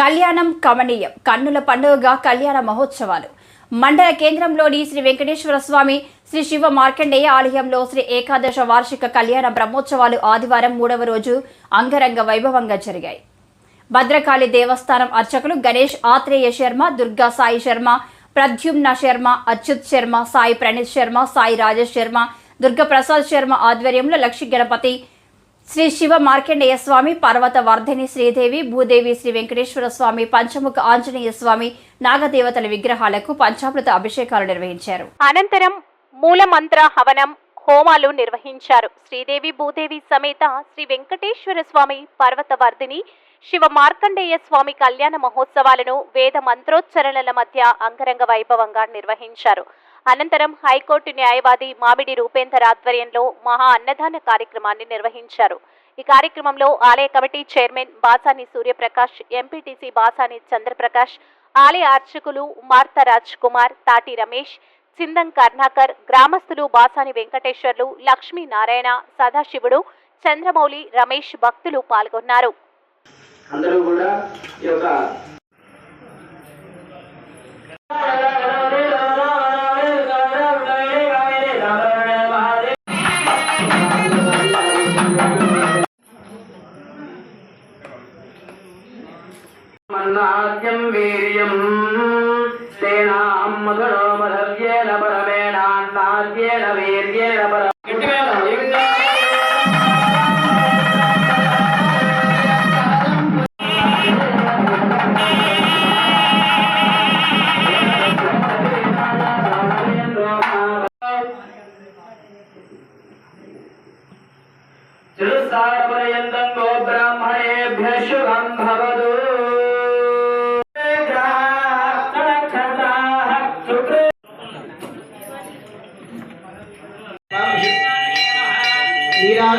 కళ్యాణం కమనీయం. కన్నుల పండుగగా కళ్యాణ మహోత్సవాలు. మండల కేంద్రంలోని శ్రీ వెంకటేశ్వర స్వామి శ్రీ శివ మార్కండేయ ఆలయంలో శ్రీ ఏకాదశ వార్షిక కళ్యాణ బ్రహ్మోత్సవాలు ఆదివారం మూడవ రోజు అంగరంగ వైభవంగా జరిగాయి. భద్రకాళి దేవస్థానం అర్చకులు గణేష్ ఆత్రేయ శర్మ దుర్గా సాయి శర్మ ప్రద్యుమ్న శర్మ అచ్యుత్ శర్మ సాయి ప్రణీత్ శర్మ సాయి రాజేష్ శర్మ దుర్గా ప్రసాద్ శర్మ ఆధ్వర్యంలో లక్ష్మీ గణపతి శ్రీ శివ మార్కండేయ స్వామి పర్వత వర్ధిని శ్రీదేవి భూదేవి శ్రీ వెంకటేశ్వర స్వామి పంచముఖ ఆంజనేయ స్వామి నాగదేవతల విగ్రహాలకు పంచామృత అభిషేకాలు నిర్వహించారు. అనంతరం మూలమంత్ర హవనం హోమాలు నిర్వహించారు. శ్రీదేవి భూదేవి సమేత శ్రీ వెంకటేశ్వర స్వామి పర్వతవర్ధిని శివ మార్కండేయ స్వామి కళ్యాణ మహోత్సవాలను వేద మంత్రోచ్చరణల మధ్య అంగరంగ వైభవంగా నిర్వహించారు. అనంతరం హైకోర్టు న్యాయవాది మామిడి రూపేందర్ ఆధ్వర్యంలో మహా అన్నదాన కార్యక్రమాన్ని నిర్వహించారు. ఈ కార్యక్రమంలో ఆలయ committee chairman Basani Suryaprakash MPTC Basani Chandraprakash ఆలయ అర్చకులు మార్తరాజ్ కుమార్ తాటి రమేష్ చిందం కర్ణాకర్ గ్రామస్తులు బాసాని వెంకటేశ్వర్లు లక్ష్మీ నారాయణ సదాశివుడు చంద్రమౌళి రమేష్ భక్తులు పాల్గొన్నారు. అందరూ కూడా ఈ యొక్క சாமர்த்தியம் வீரியம். தேனாம் மகளோமதவியேன பரமேனான் நாத்தியேன வீரியேன பரம திருசாரபரியந்தோ பிராமணேபிய சுகம் பவ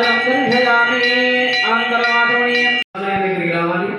భవదు నీరాజం గృహయామి ఆంతరమాధవనీయం దగ్గరికి రావాలి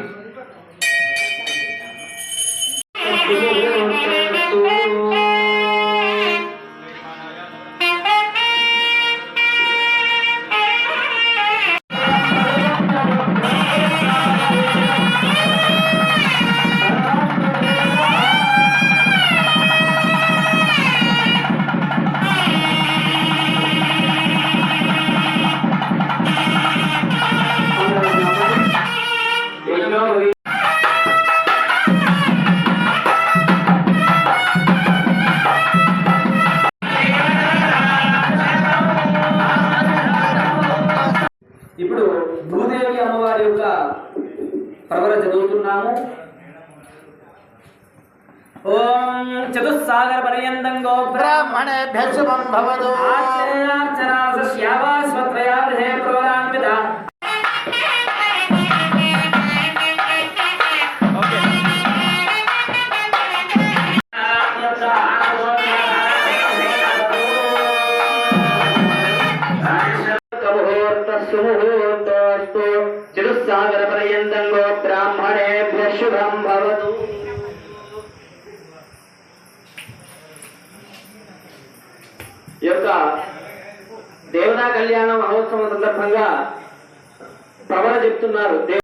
ఓం చతుస్సాగర పర్యంతం గో బ్రాహ్మణేభ్య శుభం భవతు. శ్యావాస్వత్రయార్హే ప్రవరాన్విత చిరుసాగర యొక్క దేవతా కళ్యాణ మహోత్సవం సందర్భంగా ప్రవర చెప్తున్నారు. దేవ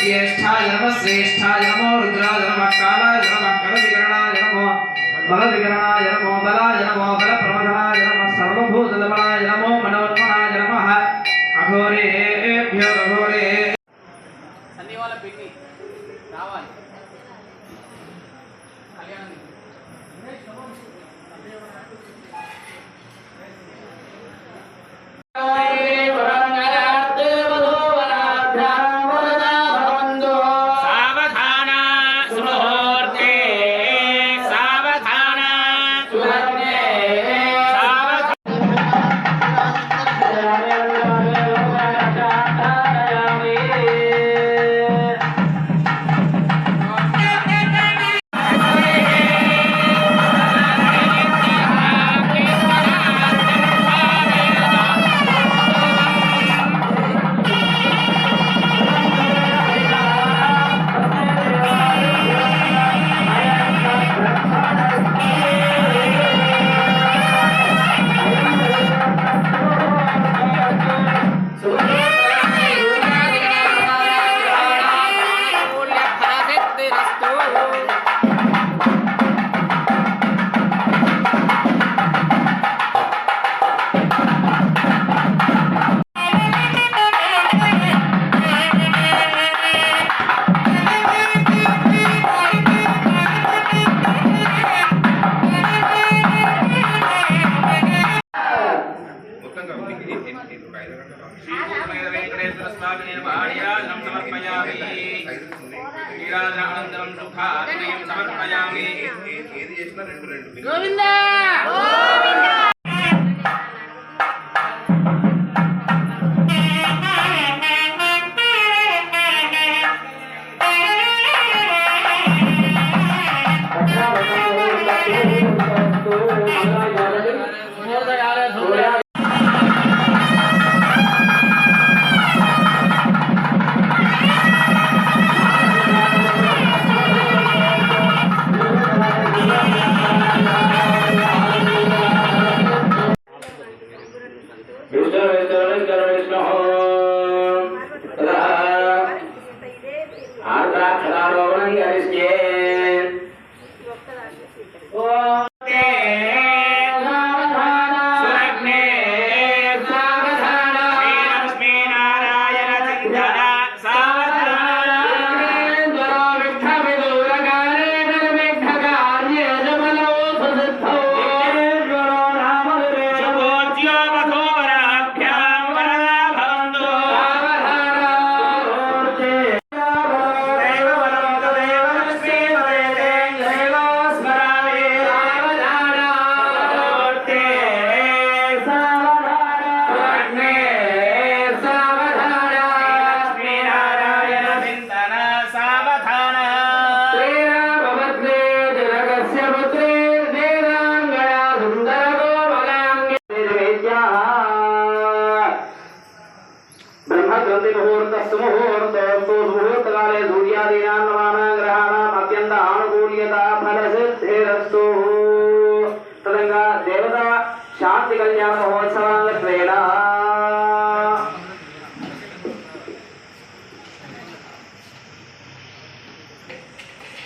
జ్యేష్ఠాయ నమ శ్రేష్ఠాయ నమో రుద్రాయ నమ కాలాయ నమ కలవికరణాయ నమో బలవికరణాయ నమో బలాయ నమో బల దరిద్రాధానందనం సుఖాత్మయం సమర్పయామి. Govinda! ¡A la ropa, venga, esquiel!